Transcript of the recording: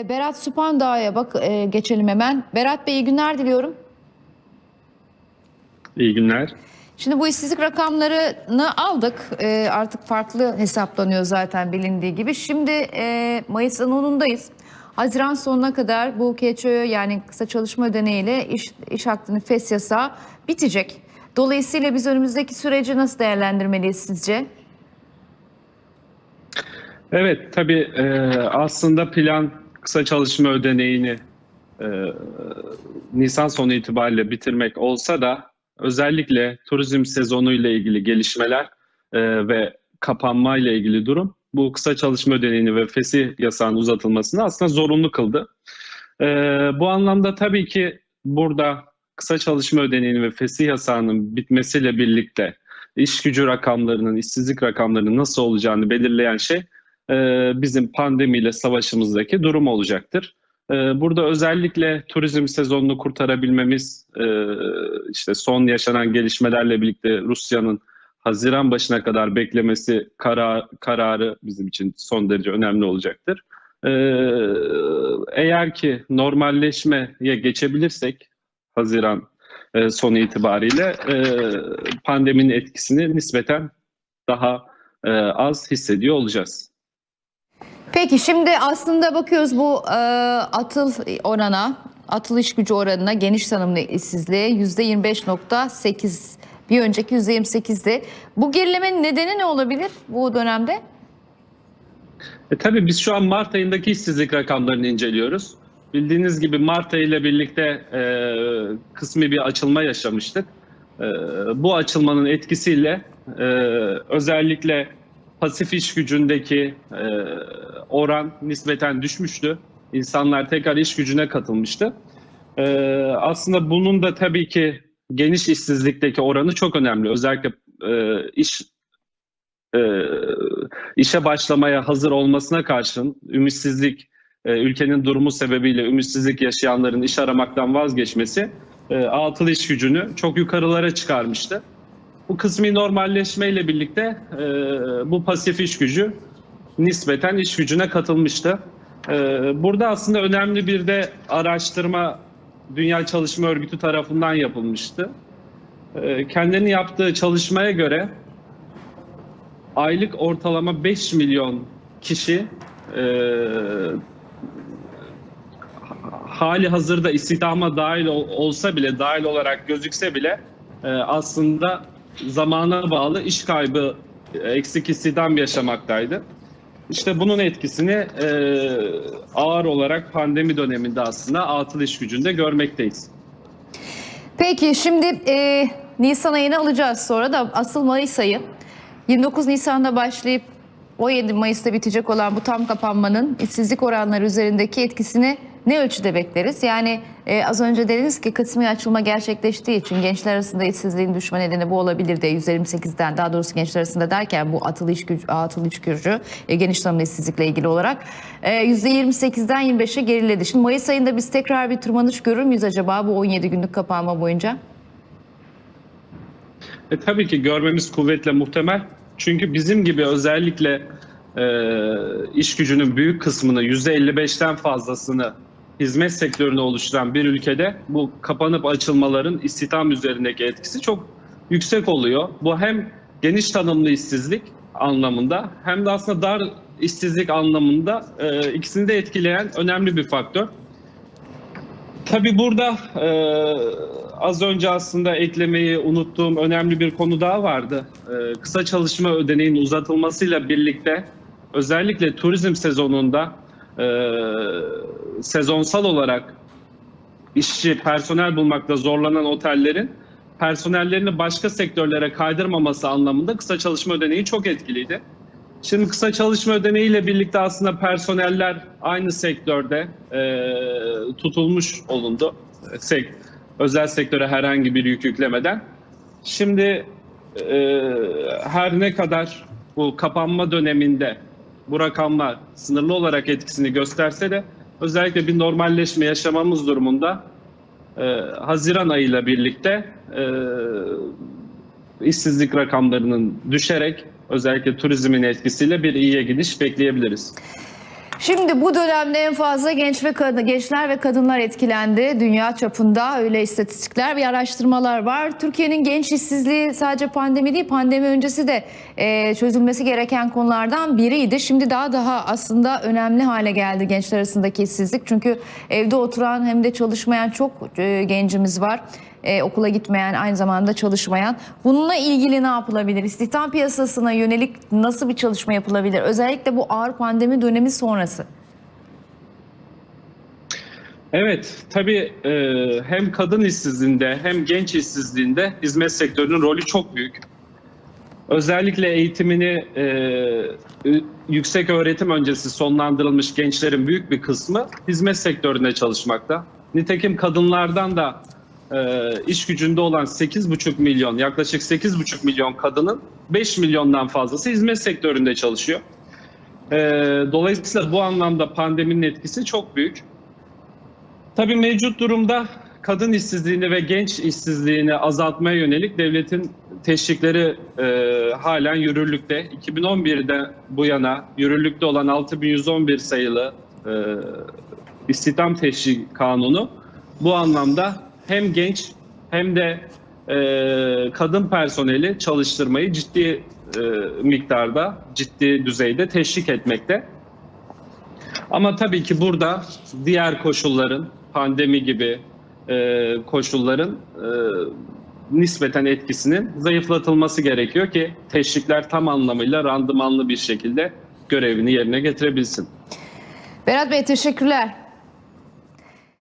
Ee, Berat Supandağ'a bak e, geçelim hemen. Berat Bey iyi günler diliyorum. İyi günler. Şimdi bu işsizlik rakamlarını aldık. Ee, artık farklı hesaplanıyor zaten bilindiği gibi. Şimdi e, Mayıs'ın 10'undayız. Haziran sonuna kadar bu KÇÖ yani kısa çalışma ödeneğiyle iş, iş hakkının FES yasağı bitecek. Dolayısıyla biz önümüzdeki süreci nasıl değerlendirmeliyiz sizce? Evet tabii e, aslında plan kısa çalışma ödeneğini e, Nisan sonu itibariyle bitirmek olsa da özellikle turizm sezonu ile ilgili gelişmeler e, ve kapanma ile ilgili durum bu kısa çalışma ödeneğini ve fesih yasağının uzatılmasını aslında zorunlu kıldı. E, bu anlamda tabii ki burada kısa çalışma ödeneğini ve fesih yasağının bitmesiyle birlikte iş gücü rakamlarının, işsizlik rakamlarının nasıl olacağını belirleyen şey bizim pandemiyle savaşımızdaki durum olacaktır. E, Burada özellikle turizm sezonunu kurtarabilmemiz, e, işte son yaşanan gelişmelerle birlikte Rusya'nın Haziran başına kadar beklemesi karar, kararı bizim için son derece önemli olacaktır. E, Eğer ki normalleşmeye geçebilirsek Haziran e, sonu itibariyle e, pandeminin etkisini nispeten daha e, az hissediyor olacağız. Peki şimdi aslında bakıyoruz bu e, atıl orana, atıl iş gücü oranına geniş tanımlı işsizliğe %25.8 bir önceki %28'di. Bu gerilemenin nedeni ne olabilir bu dönemde? E, tabii biz şu an Mart ayındaki işsizlik rakamlarını inceliyoruz. Bildiğiniz gibi Mart ayı ile birlikte e, kısmi bir açılma yaşamıştık. E, bu açılmanın etkisiyle e, özellikle pasif iş gücündeki e, oran nispeten düşmüştü. İnsanlar tekrar iş gücüne katılmıştı. E, aslında bunun da tabii ki geniş işsizlikteki oranı çok önemli. Özellikle e, iş e, işe başlamaya hazır olmasına karşın ümitsizlik, e, ülkenin durumu sebebiyle ümitsizlik yaşayanların iş aramaktan vazgeçmesi e, iş gücünü çok yukarılara çıkarmıştı. Bu kısmi normalleşmeyle birlikte bu pasif iş gücü nispeten iş gücüne katılmıştı. E, burada aslında önemli bir de araştırma Dünya Çalışma Örgütü tarafından yapılmıştı. E, kendilerinin yaptığı çalışmaya göre aylık ortalama 5 milyon kişi e, hali hazırda istihdama dahil ol- olsa bile, dahil olarak gözükse bile e, aslında zamana bağlı iş kaybı, e, eksik istihdam yaşamaktaydı. İşte bunun etkisini e, ağır olarak pandemi döneminde aslında atıl iş gücünde görmekteyiz. Peki şimdi e, Nisan ayını alacağız sonra da asıl Mayıs ayı. 29 Nisan'da başlayıp 17 Mayıs'ta bitecek olan bu tam kapanmanın işsizlik oranları üzerindeki etkisini ne ölçüde bekleriz? Yani e, az önce dediniz ki kısmi açılma gerçekleştiği için gençler arasında işsizliğin düşme nedeni bu olabilir de 128'den daha doğrusu gençler arasında derken bu atıl iş gücü, atıl iş gücü e, geniş tanımlı işsizlikle ilgili olarak e, %28'den 25'e geriledi. Şimdi Mayıs ayında biz tekrar bir tırmanış görür müyüz acaba bu 17 günlük kapanma boyunca? E, tabii ki görmemiz kuvvetle muhtemel. Çünkü bizim gibi özellikle e, iş gücünün büyük kısmını %55'ten fazlasını hizmet sektöründe oluşturan bir ülkede bu kapanıp açılmaların istihdam üzerindeki etkisi çok yüksek oluyor. Bu hem geniş tanımlı işsizlik anlamında hem de aslında dar işsizlik anlamında e, ikisini de etkileyen önemli bir faktör. Tabii burada e, az önce aslında eklemeyi unuttuğum önemli bir konu daha vardı. E, kısa çalışma ödeneğinin uzatılmasıyla birlikte özellikle turizm sezonunda e, sezonsal olarak işçi, personel bulmakta zorlanan otellerin personellerini başka sektörlere kaydırmaması anlamında kısa çalışma ödeneği çok etkiliydi. Şimdi kısa çalışma ödeneğiyle birlikte aslında personeller aynı sektörde e, tutulmuş olundu. Sek, özel sektöre herhangi bir yük yüklemeden. Şimdi e, her ne kadar bu kapanma döneminde bu rakamlar sınırlı olarak etkisini gösterse de özellikle bir normalleşme yaşamamız durumunda e, Haziran ayıyla birlikte e, işsizlik rakamlarının düşerek özellikle turizmin etkisiyle bir iyiye gidiş bekleyebiliriz. Şimdi bu dönemde en fazla genç ve kadın, gençler ve kadınlar etkilendi. Dünya çapında öyle istatistikler ve araştırmalar var. Türkiye'nin genç işsizliği sadece pandemi değil, pandemi öncesi de e, çözülmesi gereken konulardan biriydi. Şimdi daha daha aslında önemli hale geldi gençler arasındaki işsizlik. Çünkü evde oturan hem de çalışmayan çok e, gencimiz var. E, okula gitmeyen, aynı zamanda çalışmayan. Bununla ilgili ne yapılabilir? İstihdam piyasasına yönelik nasıl bir çalışma yapılabilir? Özellikle bu ağır pandemi dönemi sonrası. Evet, tabii e, hem kadın işsizliğinde hem genç işsizliğinde hizmet sektörünün rolü çok büyük. Özellikle eğitimini e, yüksek öğretim öncesi sonlandırılmış gençlerin büyük bir kısmı hizmet sektöründe çalışmakta. Nitekim kadınlardan da e, iş gücünde olan 8,5 milyon, yaklaşık 8,5 milyon kadının 5 milyondan fazlası hizmet sektöründe çalışıyor. E, dolayısıyla bu anlamda pandeminin etkisi çok büyük. Tabii mevcut durumda kadın işsizliğini ve genç işsizliğini azaltmaya yönelik devletin teşvikleri e, halen yürürlükte. 2011'de bu yana yürürlükte olan 6111 sayılı e, istihdam teşvik kanunu bu anlamda hem genç hem de e, kadın personeli çalıştırmayı ciddi e, miktarda, ciddi düzeyde teşvik etmekte. Ama tabii ki burada diğer koşulların, pandemi gibi e, koşulların e, nispeten etkisinin zayıflatılması gerekiyor ki teşvikler tam anlamıyla randımanlı bir şekilde görevini yerine getirebilsin. Berat Bey teşekkürler.